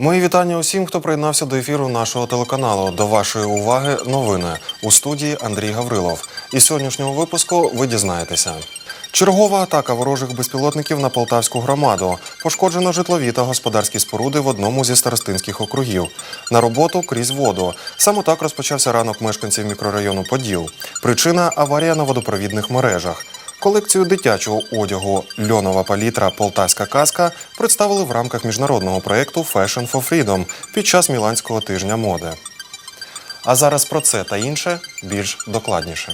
Мої вітання усім, хто приєднався до ефіру нашого телеканалу. До вашої уваги новини у студії Андрій Гаврилов. Із сьогоднішнього випуску ви дізнаєтеся. Чергова атака ворожих безпілотників на полтавську громаду. Пошкоджено житлові та господарські споруди в одному зі старостинських округів. На роботу крізь воду. Саме так розпочався ранок мешканців мікрорайону Поділ. Причина аварія на водопровідних мережах. Колекцію дитячого одягу Льонова палітра Полтавська казка представили в рамках міжнародного проєкту Fashion for Freedom під час Міланського тижня моди. А зараз про це та інше більш докладніше.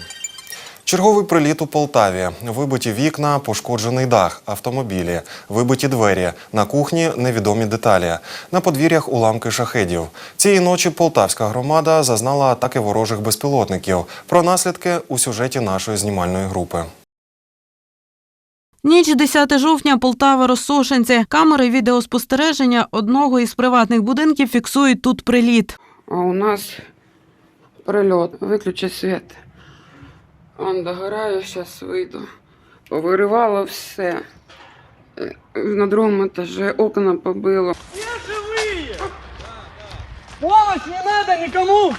Черговий приліт у Полтаві. Вибиті вікна, пошкоджений дах, автомобілі, вибиті двері, на кухні невідомі деталі, на подвір'ях уламки шахедів. Цієї ночі полтавська громада зазнала атаки ворожих безпілотників. Про наслідки у сюжеті нашої знімальної групи. Ніч 10 жовтня, Полтава, Розсошенці. Камери відеоспостереження одного із приватних будинків фіксують тут приліт. А у нас прильот. Виключи світ. Он догораю, зараз вийду. Повиривало все. На другому етажі окна побило. Помощь не надо никому!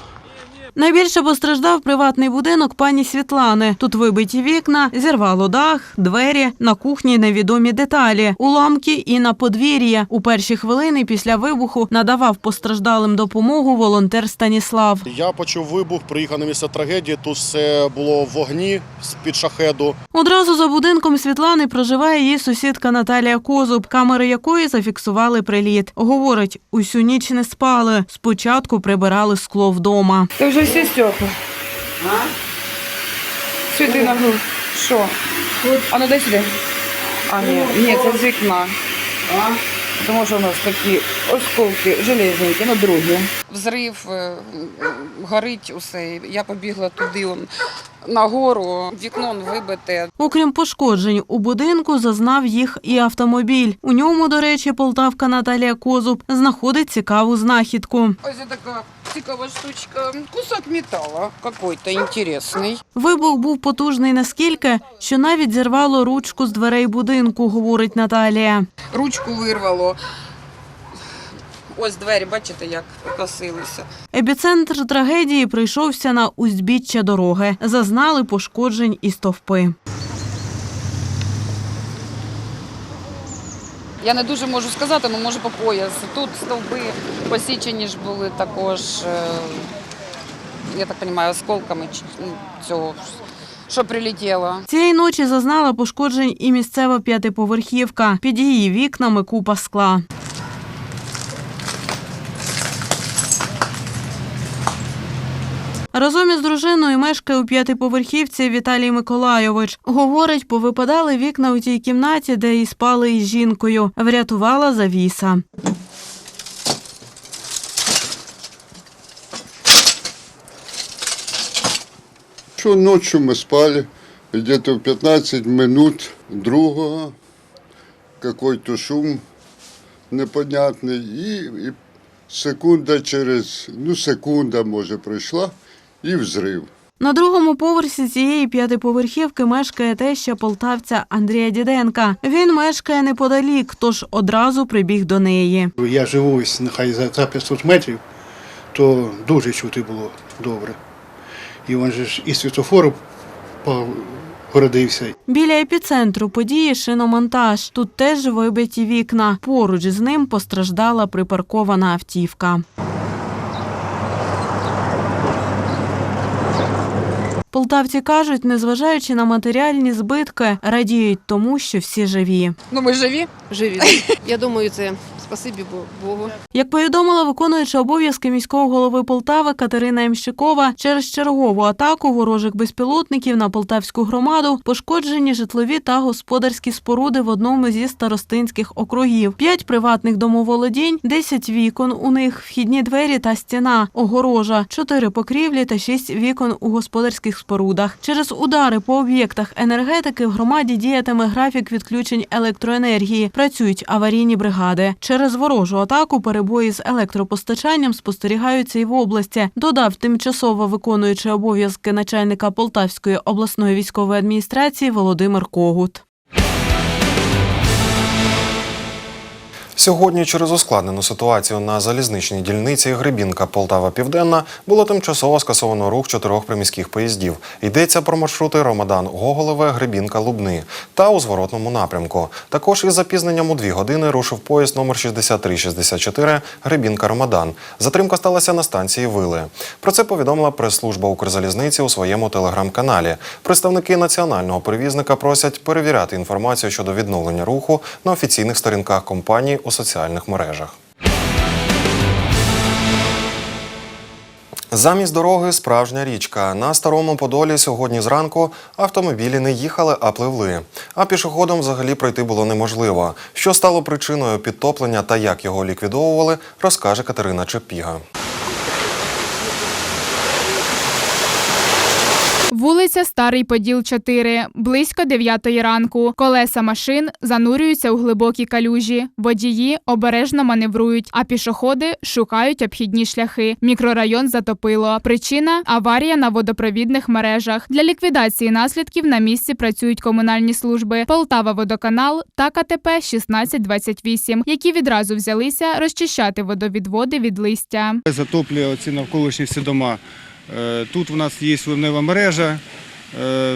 Найбільше постраждав приватний будинок пані Світлани. Тут вибиті вікна, зірвало дах, двері, на кухні невідомі деталі, уламки і на подвір'я. У перші хвилини після вибуху надавав постраждалим допомогу волонтер Станіслав. Я почув вибух, приїхав на місце трагедії. Тут все було в вогні з-під шахеду. Одразу за будинком Світлани проживає її сусідка Наталія Козуб, камери якої зафіксували приліт. Говорить, усю ніч не спали. Спочатку прибирали скло вдома. Вже всі стекла. А? Сюди на гру. Що? А ну дай сюди. А, ні, ні, це з вікна. А? Тому що у нас такі осколки железненькі, ну другі. Взрив, е, горить усе. Я побігла туди он, нагору, вікно вибите. Окрім пошкоджень, у будинку зазнав їх і автомобіль. У ньому, до речі, полтавка Наталія Козуб знаходить цікаву знахідку. Ось така цікава штучка. Кусок металу какой-то інтересний. Вибух був потужний наскільки, що навіть зірвало ручку з дверей будинку, говорить Наталія. Ручку вирвало. Ось двері, бачите, як покосилися. Епіцентр трагедії прийшовся на узбіччя дороги. Зазнали пошкоджень і стовпи. Я не дуже можу сказати, але може по пояс. Тут стовби посічені ж були також, е, я так розумію, осколками ну, цього, що прилетіло. Цієї ночі зазнала пошкоджень і місцева п'ятиповерхівка. Під її вікнами купа скла. Разом із дружиною мешкає у п'ятиповерхівці Віталій Миколайович. Говорить, повипадали вікна у тій кімнаті, де і спали із жінкою. Врятувала завіса. Что ночью мы спали, где-то в 15 минут другого, какой-то шум непонятный, и, и секунда через, ну секунда, може, пройшла, і взрив. На другому поверсі цієї п'ятиповерхівки мешкає теща полтавця Андрія Діденка. Він мешкає неподалік, тож одразу прибіг до неї. Я живу ось нехай за за 500 метрів, то дуже чути було добре. І він же ж і світофор погородився, Біля епіцентру події шиномонтаж. Тут теж вибиті вікна. Поруч з ним постраждала припаркована автівка. Полтавці кажуть, незважаючи на матеріальні збитки, радіють тому, що всі живі. Ну ми живі. живі. Я думаю, це спасибі Бо- Богу. Як повідомила виконуюча обов'язки міського голови Полтави Катерина Ямщикова, через чергову атаку ворожих безпілотників на полтавську громаду пошкоджені житлові та господарські споруди в одному зі старостинських округів. П'ять приватних домоволодінь, десять вікон. У них вхідні двері та стіна, огорожа, чотири покрівлі та шість вікон у господарських спорудах. Через удари по об'єктах енергетики в громаді діятиме графік відключень електроенергії. Працюють аварійні бригади. Через ворожу атаку перебої з електропостачанням спостерігаються і в області. Додав тимчасово виконуючий обов'язки начальника Полтавської обласної військової адміністрації Володимир Когут. Сьогодні через ускладнену ситуацію на залізничній дільниці Гребінка Полтава Південна було тимчасово скасовано рух чотирьох приміських поїздів. Йдеться про маршрути Ромадан Гоголеве, Гребінка Лубни та у зворотному напрямку. Також із запізненням у дві години рушив поїзд номер 6364 Гребінка Ромадан. Затримка сталася на станції Вили. Про це повідомила прес-служба Укрзалізниці у своєму телеграм-каналі. Представники національного перевізника просять перевіряти інформацію щодо відновлення руху на офіційних сторінках компанії у соціальних мережах. Замість дороги справжня річка. На старому Подолі сьогодні зранку автомобілі не їхали, а пливли. А пішоходом взагалі пройти було неможливо. Що стало причиною підтоплення та як його ліквідовували, розкаже Катерина Чепіга. Вулиця Старий Поділ 4. Близько 9 ранку. Колеса машин занурюються у глибокі калюжі. Водії обережно маневрують, а пішоходи шукають обхідні шляхи. Мікрорайон затопило. Причина аварія на водопровідних мережах. Для ліквідації наслідків на місці працюють комунальні служби Полтава Водоканал та КТП 1628, які відразу взялися розчищати водовідводи від листя. Затоплює оці навколишні всі дома. Е, Тут в нас є ливнева мережа, е,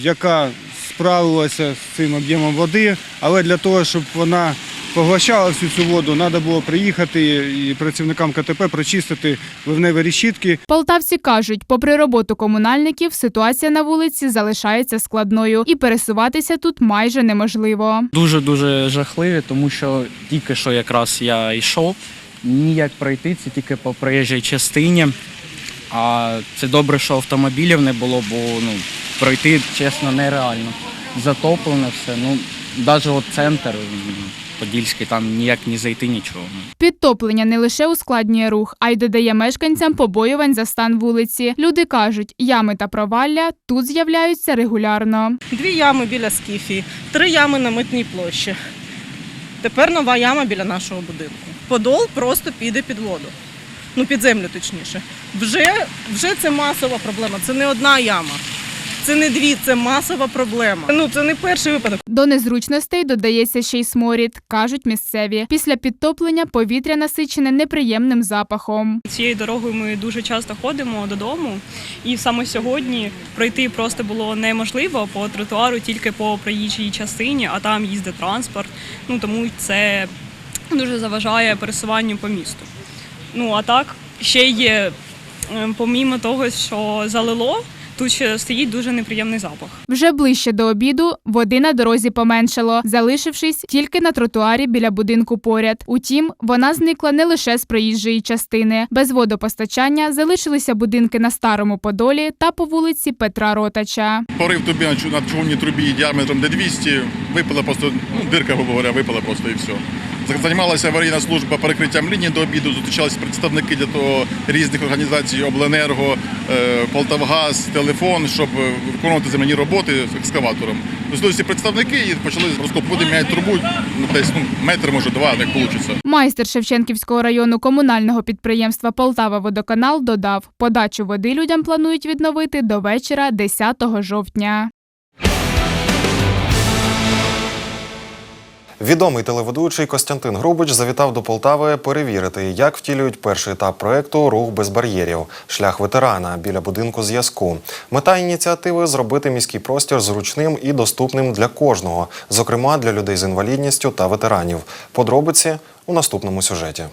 яка справилася з цим об'ємом води, але для того, щоб вона поглощала всю цю воду, треба було приїхати і працівникам КТП прочистити ливневі решітки. Полтавці кажуть, попри роботу комунальників, ситуація на вулиці залишається складною і пересуватися тут майже неможливо. Дуже дуже жахливі, тому що тільки що якраз я йшов, ніяк пройти, це тільки по проїжджій частині. А це добре, що автомобілів не було, бо ну, пройти, чесно, нереально. Затоплено все. Ну, навіть от центр Подільський, там ніяк не зайти нічого. Підтоплення не лише ускладнює рух, а й додає мешканцям побоювань за стан вулиці. Люди кажуть, ями та провалля тут з'являються регулярно. Дві ями біля скіфії, три ями на митній площі. Тепер нова яма біля нашого будинку. Подол просто піде під воду. Ну, під землю точніше. Вже, вже це масова проблема. Це не одна яма. Це не дві, це масова проблема. Ну це не перший випадок. До незручностей додається ще й сморід, кажуть місцеві. Після підтоплення повітря насичене неприємним запахом. Цією дорогою ми дуже часто ходимо додому, і саме сьогодні пройти просто було неможливо по тротуару тільки по проїжджій частині, а там їздить транспорт. Ну тому це дуже заважає пересуванню по місту. Ну а так ще є, е, помімо того, що залило, тут ще стоїть дуже неприємний запах. Вже ближче до обіду води на дорозі поменшало, залишившись тільки на тротуарі біля будинку поряд. Утім, вона зникла не лише з проїжджої частини. Без водопостачання залишилися будинки на старому Подолі та по вулиці Петра Ротача. Порив тобі на човній трубі діаметром де 200, випала просто, ну, дирка, говоря, випала просто і все. Займалася аварійна служба перекриттям лінії до обіду, зустрічалися представники для того різних організацій, обленерго, е, Полтавгаз, телефон, щоб виконувати земляні роботи з екскаватором. Зустрілися представники і почали розкопувати, міняти трубу, ну, десь ну, метр, може, два, як вийде. Майстер Шевченківського району комунального підприємства Полтава Водоканал додав, подачу води людям планують відновити до вечора 10 жовтня. Відомий телеведучий Костянтин Грубич завітав до Полтави перевірити, як втілюють перший етап проекту Рух без бар'єрів шлях ветерана біля будинку зв'язку. Мета ініціативи зробити міський простір зручним і доступним для кожного, зокрема для людей з інвалідністю та ветеранів. Подробиці у наступному сюжеті.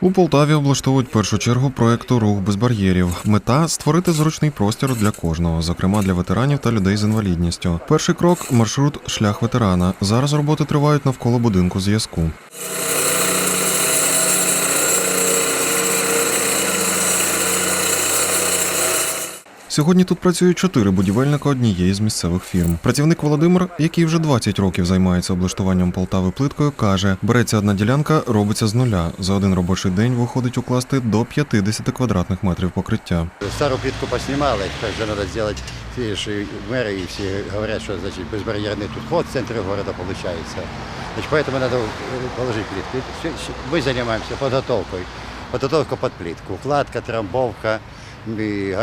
У Полтаві облаштовують першу чергу проекту Рух без бар'єрів. Мета створити зручний простір для кожного, зокрема для ветеранів та людей з інвалідністю. Перший крок маршрут шлях ветерана. Зараз роботи тривають навколо будинку зв'язку. Сьогодні тут працюють чотири будівельника однієї з місцевих фірм. Працівник Володимир, який вже 20 років займається облаштуванням Полтави плиткою, каже: береться одна ділянка, робиться з нуля. За один робочий день виходить укласти до 50 квадратних метрів покриття. Старую плитку поснимала, также надо сделать, видишь, и мэры и все говорят, что значит безбарьерный тут ход в центре города получается. Значит, поэтому надо положить плитку. И всё- всё- Мы занимаемся подготовкой. Подготовка под плитку. Укладка, трамбовка, и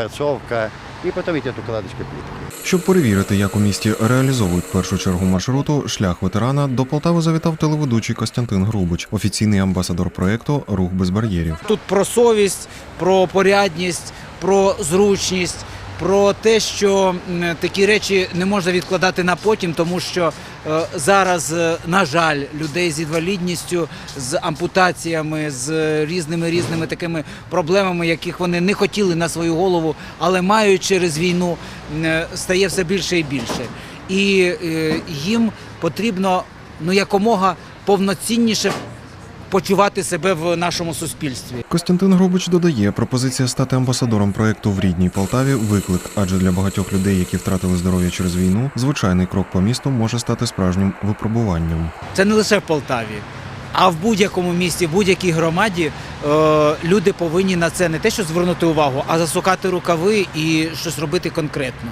І потім потом идет укладочка плитки. Щоб перевірити, як у місті реалізовують першу чергу маршруту шлях ветерана, до Полтави завітав телеведучий Костянтин Грубич, офіційний амбасадор проєкту Рух без бар'єрів. Тут про совість, про порядність, про зручність, про те, що такі речі не можна відкладати на потім, тому що е, зараз, е, на жаль, людей з інвалідністю, з ампутаціями, з різними різними такими проблемами, яких вони не хотіли на свою голову, але мають через війну, е, стає все більше і більше. І їм потрібно ну якомога повноцінніше почувати себе в нашому суспільстві. Костянтин Грубич додає, пропозиція стати амбасадором проєкту в рідній Полтаві виклик, адже для багатьох людей, які втратили здоров'я через війну, звичайний крок по місту може стати справжнім випробуванням. Це не лише в Полтаві, а в будь-якому місті, в будь-якій громаді е, люди повинні на це не те, що звернути увагу, а засукати рукави і щось робити конкретно.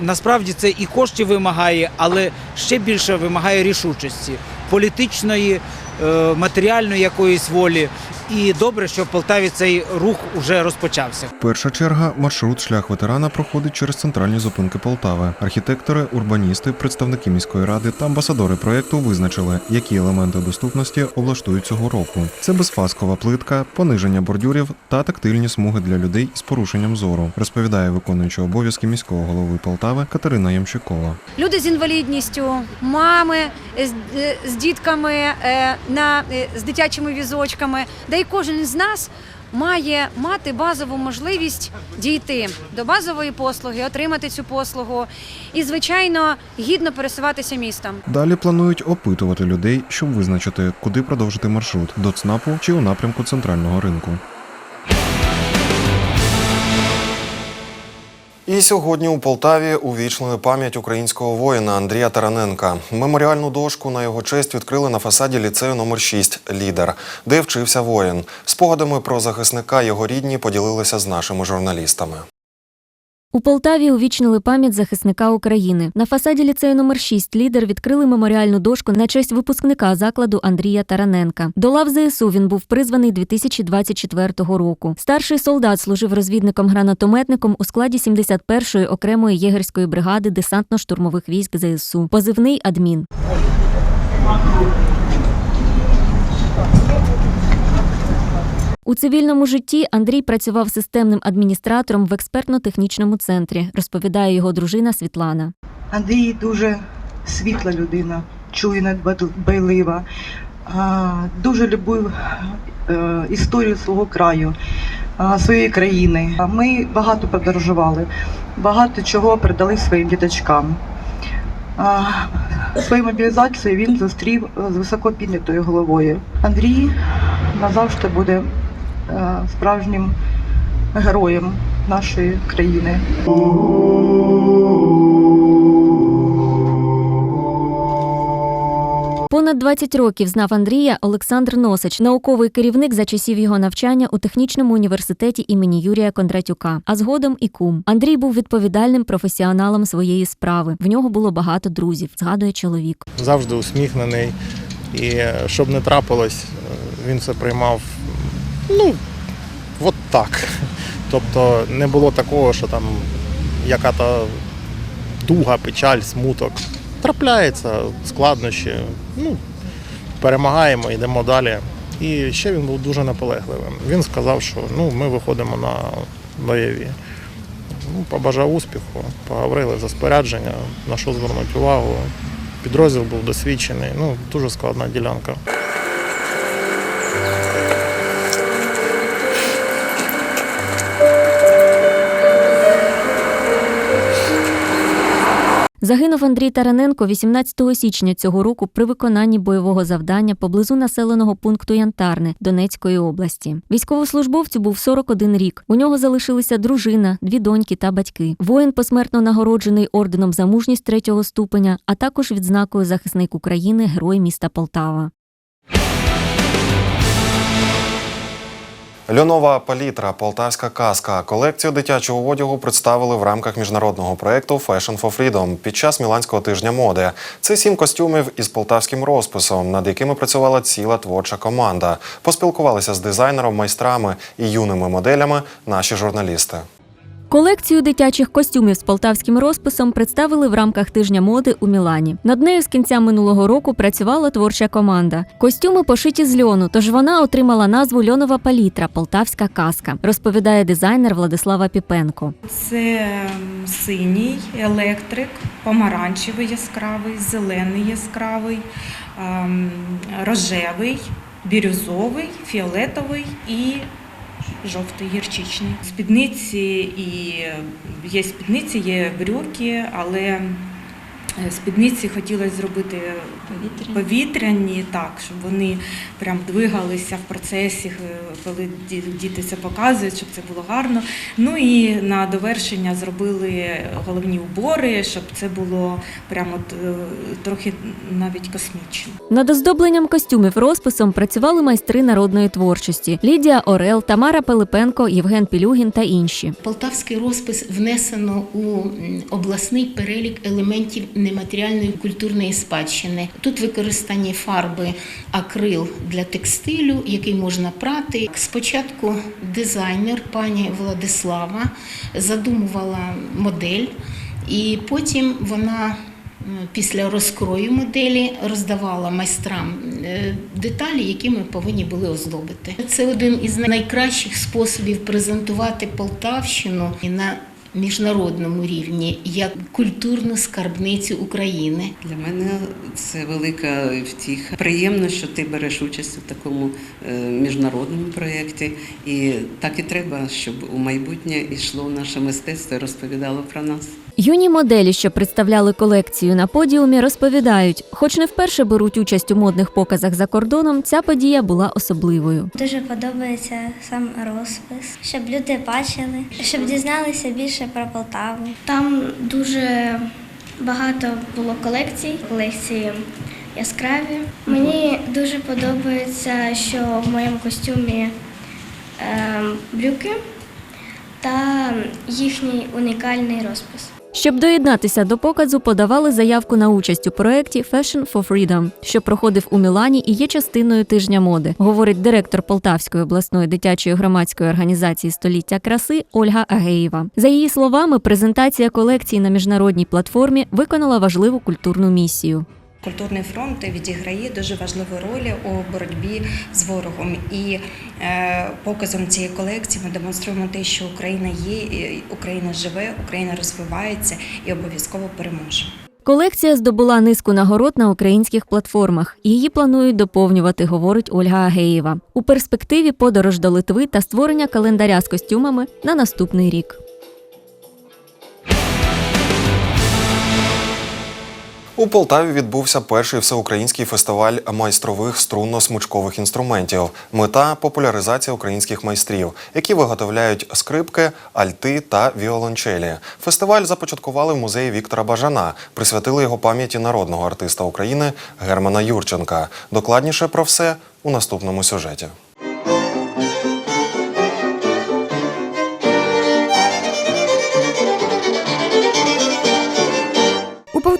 Насправді це і коштів вимагає, але ще більше вимагає рішучості, політичної, е, матеріальної якоїсь волі. І добре, що в Полтаві цей рух вже розпочався. Перша черга маршрут шлях ветерана проходить через центральні зупинки Полтави. Архітектори, урбаністи, представники міської ради та амбасадори проєкту визначили, які елементи доступності облаштують цього року. Це безфаскова плитка, пониження бордюрів та тактильні смуги для людей з порушенням зору, розповідає виконуюча обов'язки міського голови Полтави Катерина Ямщикова. люди з інвалідністю, мами з, з дітками е, на, е, з дитячими візочками, де й кожен з нас має мати базову можливість дійти до базової послуги, отримати цю послугу і, звичайно, гідно пересуватися містом. Далі планують опитувати людей, щоб визначити, куди продовжити маршрут до ЦНАПу чи у напрямку центрального ринку. І сьогодні у Полтаві увічнили пам'ять українського воїна Андрія Тараненка. Меморіальну дошку на його честь відкрили на фасаді ліцею номер 6 Лідер, де вчився воїн. Спогадами про захисника його рідні поділилися з нашими журналістами. У Полтаві увічнили пам'ять захисника України. На фасаді ліцею номер 6 лідер відкрили меморіальну дошку на честь випускника закладу Андрія Тараненка. До лав ЗСУ він був призваний 2024 року. Старший солдат служив розвідником-гранатометником у складі 71-ї окремої єгерської бригади десантно-штурмових військ ЗСУ. Позивний адмін. У цивільному житті Андрій працював системним адміністратором в експертно-технічному центрі, розповідає його дружина Світлана. Андрій дуже світла людина, чуйна, дбайлива, дуже любив е, історію свого краю, своєї країни. Ми багато подорожували, багато чого передали своїм діточкам. Свою мобілізацію він зустрів з високо піднятою головою. Андрій назавжди буде справжнім героєм нашої країни. Понад 20 років знав Андрія Олександр Носич, науковий керівник за часів його навчання у технічному університеті імені Юрія Кондратюка, а згодом і кум. Андрій був відповідальним професіоналом своєї справи. В нього було багато друзів, згадує чоловік. завжди усміхнений. І е, щоб не трапилось, е, він це приймав ну, от так. Тобто не було такого, що там яка-то туга, печаль, смуток. Трапляється, складнощі. Ну, перемагаємо, йдемо далі. І ще він був дуже наполегливим. Він сказав, що ну, ми виходимо на бойові. Ну, побажав успіху, поговорили за спорядження, на що звернути увагу. Підрозділ був досвідчений, ну дуже складна ділянка. Загинув Андрій Тараненко 18 січня цього року при виконанні бойового завдання поблизу населеного пункту Янтарне Донецької області. Військовослужбовцю був 41 рік. У нього залишилися дружина, дві доньки та батьки. Воїн посмертно нагороджений орденом за мужність третього ступеня, а також відзнакою захисник України, герой міста Полтава. Льонова палітра, полтавська казка. Колекцію дитячого одягу представили в рамках міжнародного проєкту Fashion for Freedom під час Міланського тижня моди. Це сім костюмів із полтавським розписом, над якими працювала ціла творча команда. Поспілкувалися з дизайнером, майстрами і юними моделями наші журналісти. Колекцію дитячих костюмів з полтавським розписом представили в рамках тижня моди у Мілані. Над нею з кінця минулого року працювала творча команда. Костюми пошиті з льону, тож вона отримала назву Льонова палітра Полтавська казка, розповідає дизайнер Владислава Піпенко. Це синій електрик, помаранчевий яскравий, зелений яскравий, ем, рожевий, бірюзовий, фіолетовий і жовтий гірчичний. Спідниці і є спідниці, є брюки, але спідниці хотілося зробити повітряні. так, щоб вони прям двигалися в процесі, е, коли ді- діти це показують, щоб це було гарно. Ну і на довершення зробили головні убори, щоб це було прямо от, е, трохи навіть космічно. Над оздобленням костюмів розписом працювали майстри народної творчості Лідія Орел, Тамара Пилипенко, Євген Пілюгін та інші. Полтавський розпис внесено у обласний перелік елементів нематеріальної культурної спадщини. Тут використані фарби акрил для текстилю, який можна прати. Спочатку дизайнер пані Владислава задумувала модель, і потім вона. Після розкрою моделі роздавала майстрам е, деталі, які ми повинні були оздобити. Це один із найкращих способів презентувати Полтавщину на міжнародному рівні як культурну скарбницю України. Для мене це велика втіха. Приємно, що ти береш участь у такому е, міжнародному проєкті. І так і треба, щоб у майбутнє йшло наше мистецтво і розповідало про нас. Юні моделі, що представляли колекцію на подіумі, розповідають, хоч не вперше беруть участь у модних показах за кордоном, ця подія була особливою. Дуже подобається сам розпис, щоб люди бачили, щоб дізналися більше про Полтаву. Там дуже багато було колекцій, колекції яскраві. Мені дуже подобається, що в моєму костюмі е, брюки та їхній унікальний розпис. Щоб доєднатися до показу, подавали заявку на участь у проєкті Fashion for Freedom, що проходив у Мілані і є частиною тижня моди, говорить директор Полтавської обласної дитячої громадської організації століття краси Ольга Агеєва. За її словами, презентація колекції на міжнародній платформі виконала важливу культурну місію. Культурний фронт відіграє дуже важливу роль у боротьбі з ворогом. І е, показом цієї колекції ми демонструємо те, що Україна є, Україна живе, Україна розвивається і обов'язково переможе. Колекція здобула низку нагород на українських платформах. Її планують доповнювати, говорить Ольга Агеєва. У перспективі подорож до Литви та створення календаря з костюмами на наступний рік. У Полтаві відбувся перший всеукраїнський фестиваль майстрових струнно-смичкових інструментів. Мета популяризація українських майстрів, які виготовляють скрипки, альти та віолончелі. Фестиваль започаткували в музеї Віктора Бажана, присвятили його пам'яті народного артиста України Германа Юрченка. Докладніше про все у наступному сюжеті.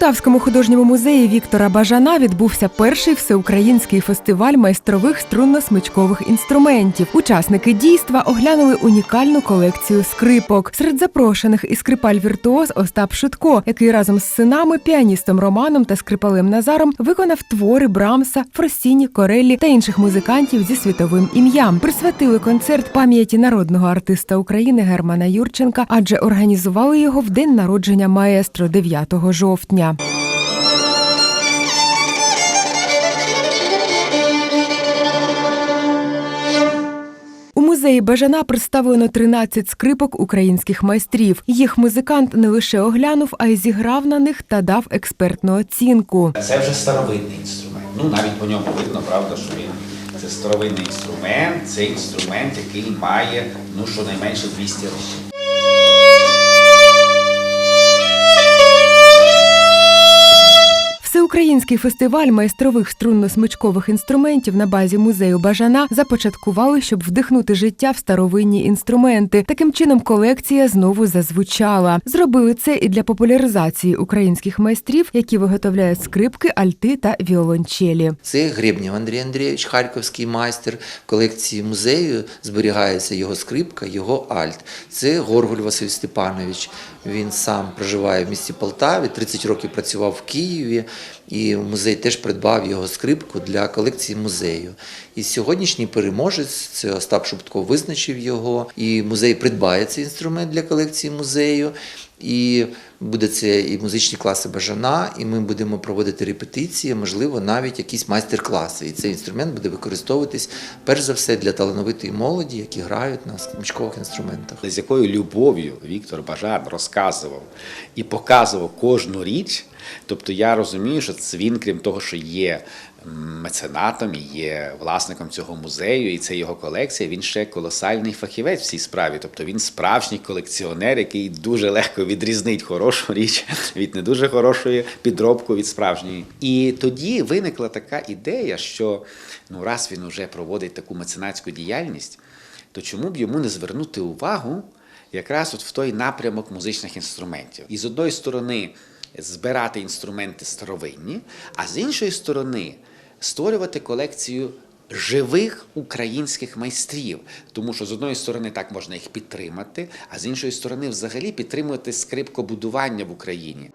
Полтавському художньому музеї Віктора Бажана відбувся перший всеукраїнський фестиваль майстрових струнно-смичкових інструментів. Учасники дійства оглянули унікальну колекцію скрипок. Серед запрошених і скрипаль віртуоз Остап Шутко, який разом з синами, піаністом Романом та скрипалем Назаром виконав твори Брамса, Фросіні, Кореллі та інших музикантів зі світовим ім'ям. Присвятили концерт пам'яті народного артиста України Германа Юрченка, адже організували його в день народження маестро 9 жовтня. У музеї Бажана представлено 13 скрипок українських майстрів. Їх музикант не лише оглянув, а й зіграв на них та дав експертну оцінку. Це вже старовинний інструмент. Ну навіть по ньому видно, правда, що він це старовинний інструмент. Це інструмент, який має ну щонайменше 200 років. Всеукраїнський фестиваль майстрових струнно-смичкових інструментів на базі музею Бажана започаткували, щоб вдихнути життя в старовинні інструменти. Таким чином колекція знову зазвучала. Зробили це і для популяризації українських майстрів, які виготовляють скрипки, альти та віолончелі. Це Гребнєв Андрій Андрійович, харківський майстер. Колекції музею зберігається його скрипка, його альт. Це Горгуль Василь Степанович. Він сам проживає в місті Полтаві, 30 років працював в Києві, і музей теж придбав його скрипку для колекції музею. І сьогоднішній переможець, це Остап Шубтко, визначив його, і музей придбає цей інструмент для колекції музею. І буде це і музичні класи бажана, і ми будемо проводити репетиції, можливо, навіть якісь майстер-класи. І цей інструмент буде використовуватись перш за все для талановитої молоді, які грають на смичкових інструментах. З якою любов'ю Віктор Бажан розказував і показував кожну річ. Тобто я розумію, що він, крім того, що є меценатом, і є власником цього музею, і це його колекція. Він ще колосальний фахівець в цій справі. Тобто він справжній колекціонер, який дуже легко відрізнить хорошу річ від не дуже хорошої підробку від справжньої. І тоді виникла така ідея, що ну раз він вже проводить таку меценатську діяльність, то чому б йому не звернути увагу якраз от в той напрямок музичних інструментів? І з одної сторони збирати інструменти старовинні, а з іншої сторони створювати колекцію. Живих українських майстрів, тому що з одної сторони так можна їх підтримати, а з іншої сторони, взагалі підтримувати скрипкобудування в Україні.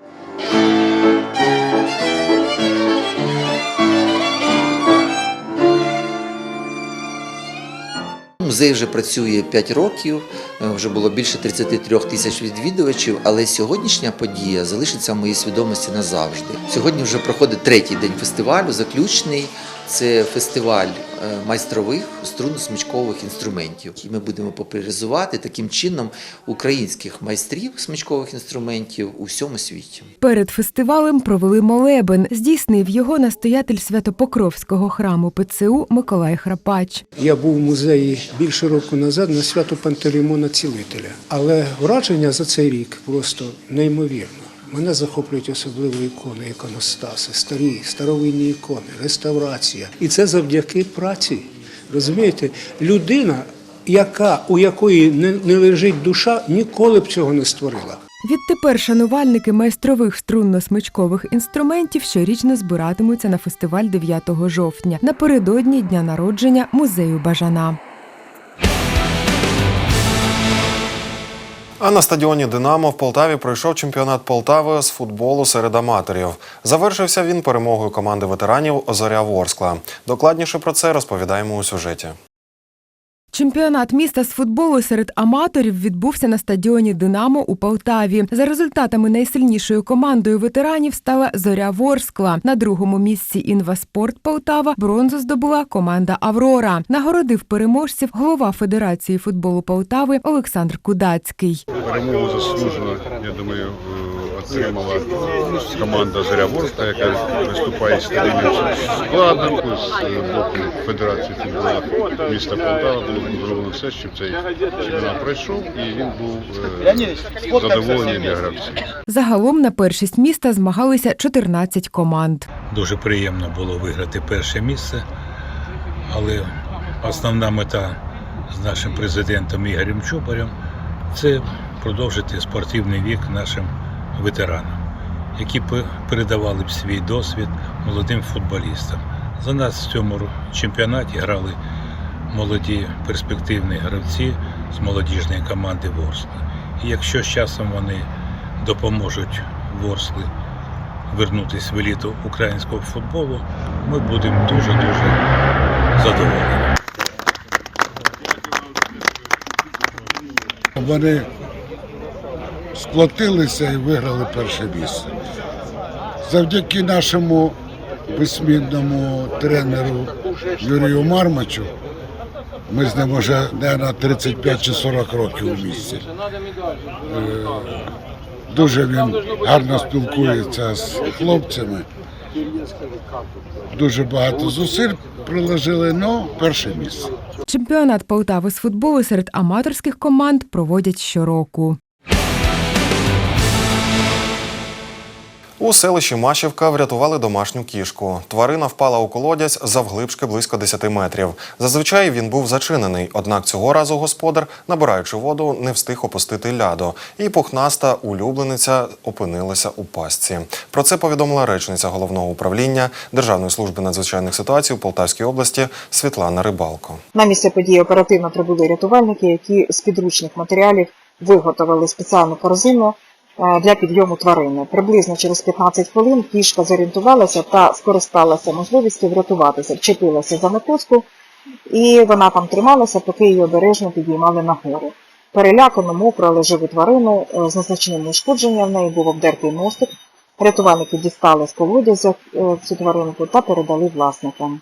Музей вже працює 5 років, е, вже було більше 33 тисяч відвідувачів, але сьогоднішня подія залишиться в моїй свідомості назавжди. Сьогодні вже проходить третій день фестивалю, заключний. Це фестиваль е, майстрових струнно-смичкових інструментів. І ми будемо популяризувати таким чином українських майстрів смичкових інструментів у всьому світі. Перед фестивалем провели молебен. Здійснив його настоятель Святопокровського храму ПЦУ Миколай Храпач. Я був у музеї більше року назад на свято Пантелеймона Цілителя. Але враження за цей рік просто неймовірно. Мене захоплюють особливо ікони, іконостаси, старі, старовинні ікони, реставрація. І це завдяки праці. Розумієте, людина, яка, у якої не, не лежить душа, ніколи б цього не створила. Відтепер шанувальники майстрових струнно-смичкових інструментів щорічно збиратимуться на фестиваль 9 жовтня напередодні дня народження музею Бажана. А на стадіоні Динамо в Полтаві пройшов чемпіонат Полтави з футболу серед аматорів. Завершився він перемогою команди ветеранів Озоря Ворскла. Докладніше про це розповідаємо у сюжеті. Чемпіонат міста з футболу серед аматорів відбувся на стадіоні Динамо у Полтаві. За результатами найсильнішою командою ветеранів стала Зоря Ворскла. На другому місці Інваспорт Полтава бронзу здобула команда Аврора. Нагородив переможців голова Федерації футболу Полтави Олександр Кудацький. Перемогу заслужено, я думаю, отримала команда Заря Ворска, яка виступає стабільним складом з боку Федерації футболу міста Полтава. Було зроблено все, щоб цей чемпіонат пройшов і він був е, задоволений для гравців. Загалом на першість міста змагалися 14 команд. Дуже приємно було виграти перше місце, але основна мета з нашим президентом Ігорем Чубарем це продовжити спортивний вік нашим ветеранам, які передавали б свій досвід молодим футболістам. За нас в цьому чемпіонаті грали молоді перспективні гравці з молодіжної команди Ворскли. І якщо з часом вони допоможуть Ворскли вернутися в еліту українського футболу, ми будемо дуже-дуже задоволені. Вони сплотилися і виграли перше місце. Завдяки нашому безсмінному тренеру Юрію Мармачу ми з ним вже не на 35 чи 40 років у місті. Е, Дуже він гарно спілкується з хлопцями. Дуже багато зусиль приложили, але перше місце. Чемпіонат Полтави з футболу серед аматорських команд проводять щороку. У селищі Машівка врятували домашню кішку. Тварина впала у колодязь завглибшки близько 10 метрів. Зазвичай він був зачинений, однак цього разу господар, набираючи воду, не встиг опустити ляду. І пухнаста улюблениця опинилася у пастці. Про це повідомила речниця головного управління Державної служби надзвичайних ситуацій у Полтавській області Світлана Рибалко. На місце події оперативно прибули рятувальники, які з підручних матеріалів виготовили спеціальну корзину для підйому тварини. Приблизно через 15 хвилин кішка зорієнтувалася та скористалася можливістю врятуватися, вчепилася за мотузку, і вона там трималася, поки її обережно підіймали нагору. Перелякану, мокру, але живу тварину е, з незначними ушкодженнями в неї був обдертий мостик. Рятувальники дістали з колодязя е, цю тваринку та передали власникам.